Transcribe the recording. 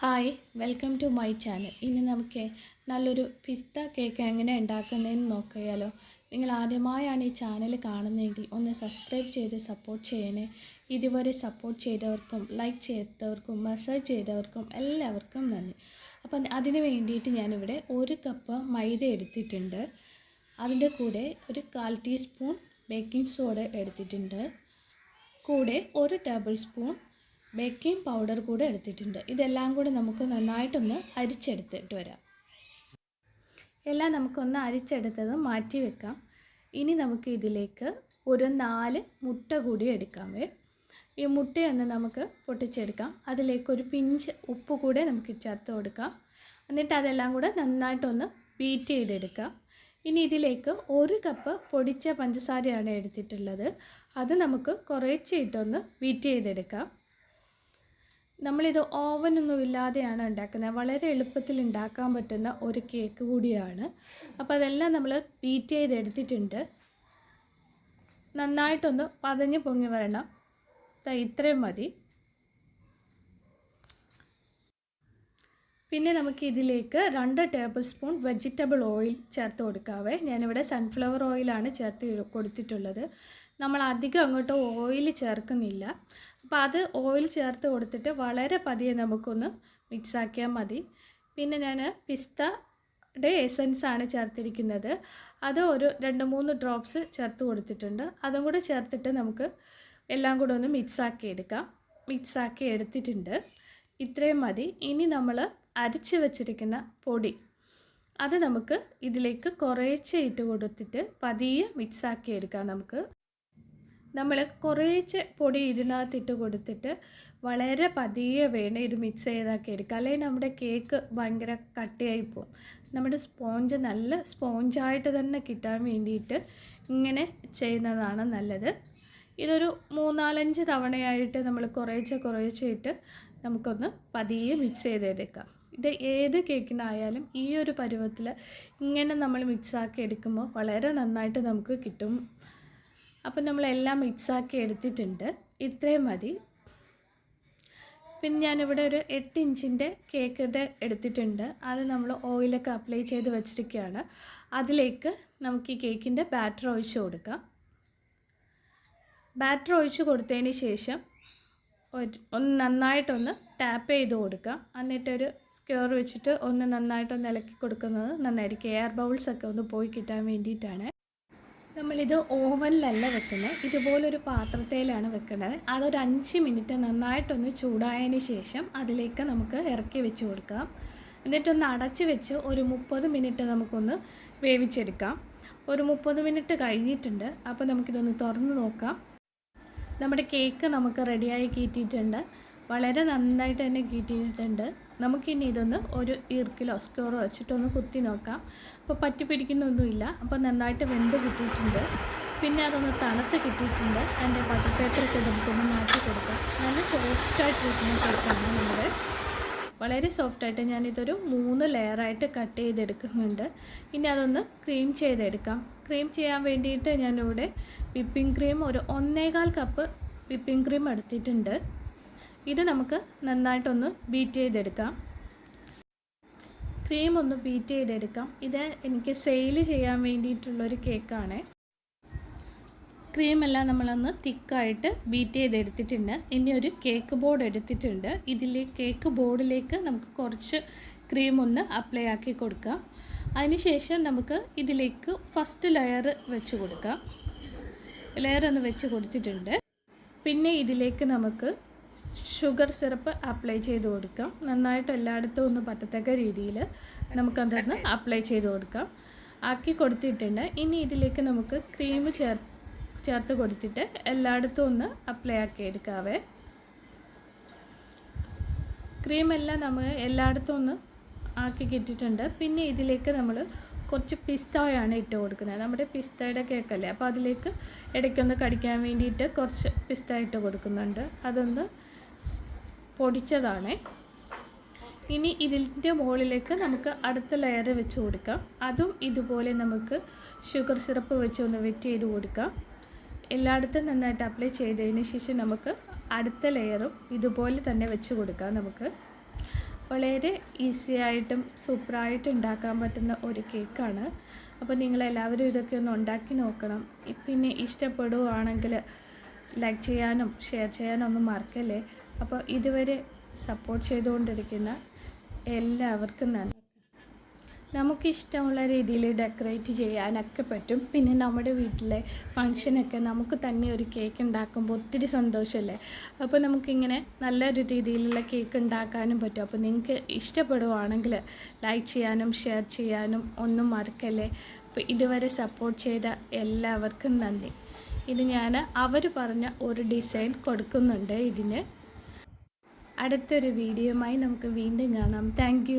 Hi welcome to my channel ഇനി നമുക്ക് നല്ലൊരു പിസ്ത കേക്ക് എങ്ങനെ ഉണ്ടാക്കുന്നതെന്ന് നോക്കിയാലോ. നിങ്ങൾ ആദ്യമായാണ് ഈ ചാനൽ കാണുന്നതെങ്കിൽ ഒന്ന് സബ്സ്ക്രൈബ് ചെയ്ത് സപ്പോർട്ട് ചെയ്യണേ. ഇതുവരെ സപ്പോർട്ട് ചെയ്തവർക്കും ലൈക്ക് ചെയ്തവർക്കും മെസ്സേജ് ചെയ്തവർക്കും എല്ലാവർക്കും നന്ദി. അപ്പം അതിന് വേണ്ടിയിട്ട് ഞാനിവിടെ ഒരു കപ്പ് മൈദ എടുത്തിട്ടുണ്ട്. അതിന്റെ കൂടെ ഒരു കാൽ ടീസ്പൂൺ ബേക്കിംഗ് സോഡ എടുത്തിട്ടുണ്ട്. കൂടെ ഒരു ടേബിൾ സ്പൂൺ ബേക്കിംഗ് പൗഡർ കൂടെ എടുത്തിട്ടുണ്ട്. ഇതെല്ലാം കൂടി നമുക്ക് നന്നായിട്ടൊന്ന് അരിച്ചെടുത്തിട്ട് വരാം. എല്ലാം നമുക്കൊന്ന് അരിച്ചെടുത്തത് മാറ്റി വെക്കാം. ഇനി നമുക്ക് ഇതിലേക്ക് ഒരു നാല് മുട്ട കൂടി എടുക്കാമേ ഈ മുട്ടയൊന്ന് നമുക്ക് പൊട്ടിച്ചെടുക്കാം. അതിലേക്ക് ഒരു പിഞ്ച് ഉപ്പ് കൂടെ നമുക്ക് ചേർത്ത് കൊടുക്കാം. എന്നിട്ട് അതെല്ലാം കൂടെ നന്നായിട്ടൊന്ന് ബീറ്റ് ചെയ്തെടുക്കാം. ഇനി ഇതിലേക്ക് ഒരു കപ്പ് പൊടിച്ച പഞ്ചസാരയാണ് എടുത്തിട്ടുള്ളത്. അത് നമുക്ക് കുറേച്ചെ ഇട്ടൊന്ന് ബീറ്റ് ചെയ്തെടുക്കാം. നമ്മളിത് ഓവനൊന്നും ഇല്ലാതെയാണ് ഉണ്ടാക്കുന്നത്. വളരെ എളുപ്പത്തിൽ ഉണ്ടാക്കാൻ പറ്റുന്ന ഒരു കേക്ക് കൂടിയാണ്. അപ്പോൾ അതെല്ലാം നമ്മൾ ബീറ്റ് ചെയ്തെടുത്തിട്ടുണ്ട്. നന്നായിട്ടൊന്ന് പതഞ്ഞ് പൊങ്ങി വരണം. ഇത്രയും മതി. പിന്നെ നമുക്ക് ഇതിലേക്ക് രണ്ട് ടേബിൾ സ്പൂൺ വെജിറ്റബിൾ ഓയിൽ ചേർത്ത് കൊടുക്കാവേ. ഞാനിവിടെ സൺഫ്ലവർ ഓയിലാണ് ചേർത്ത് കൊടുത്തിട്ടുള്ളത്. നമ്മൾ അധികം അങ്ങോട്ട് ഓയിൽ ചേർക്കുന്നില്ല. അപ്പോൾ അത് ഓയിൽ ചേർത്ത് കൊടുത്തിട്ട് വളരെ പതിയെ നമുക്കൊന്ന് മിക്സാക്കിയാൽ മതി. പിന്നെ ഞാൻ പിസ്തയുടെ ആണ് ചേർത്തിരിക്കുന്നത്. അത് ഒരു രണ്ട് മൂന്ന് ഡ്രോപ്സ് ചേർത്ത് കൊടുത്തിട്ടുണ്ട്. അതും കൂടെ ചേർത്തിട്ട് നമുക്ക് എല്ലാം കൂടെ ഒന്ന് മിക്സാക്കി എടുക്കാം. മിക്സാക്കി എടുത്തിട്ടുണ്ട്. ഇത്രയും മതി. ഇനി നമ്മൾ അരിച്ച് വെച്ചിരിക്കുന്ന പൊടി അത് നമുക്ക് ഇതിലേക്ക് കുറേശ്ശെ ഇട്ട് കൊടുത്തിട്ട് പതിയെ മിക്സാക്കി എടുക്കാം നമുക്ക്. നമ്മൾ കുറേശ്ശെ പൊടി ഇതിനകത്ത് ഇട്ട് കൊടുത്തിട്ട് വളരെ പതിയെ വേണം ഇത് മിക്സ് ചെയ്താക്കി എടുക്കുക അല്ലെങ്കിൽ നമ്മുടെ കേക്ക് ഭയങ്കര കട്ടിയായി പോകും നമ്മുടെ സ്പോഞ്ച് നല്ല സ്പോഞ്ചായിട്ട് തന്നെ കിട്ടാൻ വേണ്ടിയിട്ട് ഇങ്ങനെ ചെയ്യുന്നതാണ് നല്ലത്. ഇതൊരു മൂന്നാലഞ്ച് തവണയായിട്ട് നമ്മൾ കുറേശ്ശെ കുറേശ്ശെയിട്ട് നമുക്കൊന്ന് പതിയെ മിക്സ് ചെയ്തെടുക്കാം. ഇത് ഏത് കേക്കിനായാലും ഈ ഒരു പരുവത്തിൽ ഇങ്ങനെ നമ്മൾ മിക്സാക്കി എടുക്കുമ്പോൾ വളരെ നന്നായിട്ട് നമുക്ക് കിട്ടും. അപ്പം നമ്മളെല്ലാം മിക്സാക്കി എടുത്തിട്ടുണ്ട്. ഇത്രയും മതി. പിന്നെ ഞാനിവിടെ ഒരു എട്ട് ഇഞ്ചിന്റെ കേക്കിന്റെ എടുത്തിട്ടുണ്ട്. അത് നമ്മൾ ഓയിലൊക്കെ അപ്ലൈ ചെയ്ത് വെച്ചിരിക്കുകയാണ്. അതിലേക്ക് നമുക്ക് ഈ കേക്കിന്റെ ബാറ്റർ ഒഴിച്ച് കൊടുക്കാം. ബാറ്റർ ഒഴിച്ച് കൊടുത്തതിന് ശേഷം ഒന്ന് നന്നായിട്ടൊന്ന് ടാപ്പ് ചെയ്ത് കൊടുക്കാം എന്നിട്ടൊരു സ്ക്യൂർ വെച്ചിട്ട് ഒന്ന് നന്നായിട്ടൊന്ന് ഇളക്കി കൊടുക്കുന്നത് നന്നായിരിക്കും. എയർ ബൗൾസൊക്കെ ഒന്ന് പോയി കിട്ടാൻ വേണ്ടിയിട്ടാണ്. നമ്മളിത് ഓവനിലല്ല വെക്കുന്നത് ഇതുപോലൊരു പാത്രത്തിലാണ് വെക്കുന്നത് അതൊരു അഞ്ച് മിനിറ്റ് നന്നായിട്ടൊന്ന് ചൂടായതിന് ശേഷം അതിലേക്ക് നമുക്ക് ഇറക്കി വെച്ച് കൊടുക്കാം. എന്നിട്ടൊന്ന് അടച്ച് വെച്ച് ഒരു മുപ്പത് മിനിറ്റ് നമുക്കൊന്ന് വേവിച്ചെടുക്കാം. ഒരു മുപ്പത് മിനിറ്റ് കഴിഞ്ഞിട്ടുണ്ട്. അപ്പോൾ നമുക്കിതൊന്ന് തുറന്ന് നോക്കാം. നമ്മുടെ കേക്ക് നമുക്ക് റെഡിയായി കിട്ടിയിട്ടുണ്ട്. വളരെ നന്നായിട്ട് തന്നെ കിട്ടിയിട്ടുണ്ട്. നമുക്കിനി ഇതൊന്ന് ഒരു ഈർക്കിലോ സ്ക്യൂറോ വെച്ചിട്ടൊന്ന് കുത്തി നോക്കാം. അപ്പോൾ പറ്റി പിടിക്കുന്നൊന്നുമില്ല. അപ്പോൾ നന്നായിട്ട് വെന്ത് കിട്ടിയിട്ടുണ്ട്. പിന്നെ അതൊന്ന് തണുത്ത് കിട്ടിയിട്ടുണ്ട്. അതിന്റെ ബട്ടർ പേപ്പറൊക്കെ നമുക്കൊന്ന് മാറ്റി കൊടുക്കാം. നല്ല സോഫ്റ്റായിട്ടിരിക്കുന്ന കേക്കാണ് നമ്മുടെ. വളരെ സോഫ്റ്റായിട്ട് ഞാനിതൊരു മൂന്ന് ലെയറായിട്ട് കട്ട് ചെയ്തെടുക്കുന്നുണ്ട്. ഇനി അതൊന്ന് ക്രീം ചെയ്തെടുക്കാം. ക്രീം ചെയ്യാൻ വേണ്ടിയിട്ട് ഞാനിവിടെ വിപ്പിംഗ് ക്രീം ഒരു ഒന്നേകാൽ കപ്പ് വിപ്പിംഗ് ക്രീം എടുത്തിട്ടുണ്ട്. ഇത് നമുക്ക് നന്നായിട്ടൊന്ന് ബീറ്റ് ചെയ്തെടുക്കാം. ക്രീം ഒന്ന് ബീറ്റ് ചെയ്തെടുക്കാം. ഇത് എനിക്ക് സെയിൽ ചെയ്യാൻ വേണ്ടിയിട്ടുള്ളൊരു കേക്കാണ് ക്രീമെല്ലാം നമ്മളൊന്ന് തിക്കായിട്ട് ബീറ്റ് ചെയ്തെടുത്തിട്ടുണ്ട്. ഇനി ഒരു കേക്ക് ബോർഡ് എടുത്തിട്ടുണ്ട്. ഇതിൽ കേക്ക് ബോർഡിലേക്ക് നമുക്ക് കുറച്ച് ക്രീം ഒന്ന് അപ്ലൈ ആക്കി കൊടുക്കാം. അതിനുശേഷം നമുക്ക് ഇതിലേക്ക് ഫസ്റ്റ് ലെയർ വെച്ച് കൊടുക്കാം. ലെയർ ഒന്ന് വെച്ച് കൊടുത്തിട്ടുണ്ട്. പിന്നെ ഇതിലേക്ക് നമുക്ക് ഷുഗർ സിറപ്പ് അപ്ലൈ ചെയ്ത് കൊടുക്കാം. നന്നായിട്ട് എല്ലായിടത്തും ഒന്ന് പറ്റത്തക്ക രീതിയിൽ നമുക്കതൊന്ന് അപ്ലൈ ചെയ്ത് കൊടുക്കാം. ആക്കി കൊടുത്തിട്ടുണ്ട്. ഇനി ഇതിലേക്ക് നമുക്ക് ക്രീം ചേർ ചേർത്ത് കൊടുത്തിട്ട് എല്ലായിടത്തും ഒന്ന് അപ്ലൈ ആക്കി എടുക്കാവേ. ക്രീമെല്ലാം നമ്മൾ എല്ലായിടത്തും ഒന്ന് ആക്കി കിട്ടിയിട്ടുണ്ട്. പിന്നെ ഇതിലേക്ക് നമ്മൾ കുറച്ച് പിസ്തയാണ് ഇട്ട് കൊടുക്കുന്നത്. നമ്മുടെ പിസ്തയുടെ കേക്കല്ലേ? അപ്പോൾ അതിലേക്ക് ഇടയ്ക്കൊന്ന് കടിക്കാൻ വേണ്ടിയിട്ട് കുറച്ച് പിസ്ത ഇട്ട് കൊടുക്കുന്നുണ്ട്. അതൊന്ന് പൊടിച്ചതാണ്. ഇനി ഇതിന്റെ മുകളിലേക്ക് നമുക്ക് അടുത്ത ലെയർ വെച്ച് കൊടുക്കാം. അതും ഇതുപോലെ നമുക്ക് ഷുഗർ സിറപ്പ് വെച്ച് ഒന്ന് വെറ്റ് ചെയ്ത് കൊടുക്കാം. എല്ലായിടത്തും നന്നായിട്ട് അപ്ലൈ ചെയ്തതിന് ശേഷം നമുക്ക് അടുത്ത ലെയറും ഇതുപോലെ തന്നെ വെച്ച് കൊടുക്കാം നമുക്ക്. വളരെ ഈസി ആയിട്ടും സൂപ്പറായിട്ട് ഉണ്ടാക്കാൻ പറ്റുന്ന ഒരു കേക്കാണ് അപ്പോൾ നിങ്ങളെല്ലാവരും ഇതൊക്കെ ഒന്ന് ഉണ്ടാക്കി നോക്കണം. പിന്നെ ഇഷ്ടപ്പെടുകയാണെങ്കിൽ ലൈക്ക് ചെയ്യാനും ഷെയർ ചെയ്യാനും ഒന്നും മറക്കല്ലേ? അപ്പോൾ ഇതുവരെ സപ്പോർട്ട് ചെയ്തുകൊണ്ടിരിക്കുന്ന എല്ലാവർക്കും നന്ദി. നമുക്കിഷ്ടമുള്ള രീതിയിൽ ഡെക്കറേറ്റ് ചെയ്യാനൊക്കെ പറ്റും. പിന്നെ നമ്മുടെ വീട്ടിലെ ഫങ്ഷനൊക്കെ നമുക്ക് തന്നെ ഒരു കേക്ക് ഉണ്ടാക്കുമ്പോൾ ഒത്തിരി സന്തോഷമല്ലേ? അപ്പോൾ നമുക്കിങ്ങനെ നല്ലൊരു രീതിയിലുള്ള കേക്ക് ഉണ്ടാക്കാനും പറ്റും. അപ്പോൾ നിങ്ങൾക്ക് ഇഷ്ടപ്പെടുവാണെങ്കിൽ ലൈക്ക് ചെയ്യാനും ഷെയർ ചെയ്യാനും ഒന്നും മറക്കല്ലേ? അപ്പോൾ ഇതുവരെ സപ്പോർട്ട് ചെയ്ത എല്ലാവർക്കും നന്ദി. ഇത് ഞാൻ അവർ പറഞ്ഞ ഒരു ഡിസൈൻ കൊടുക്കുന്നുണ്ട് ഇതിന്. അടുത്തൊരു വീഡിയോയുമായി നമുക്ക് വീണ്ടും കാണാം. താങ്ക്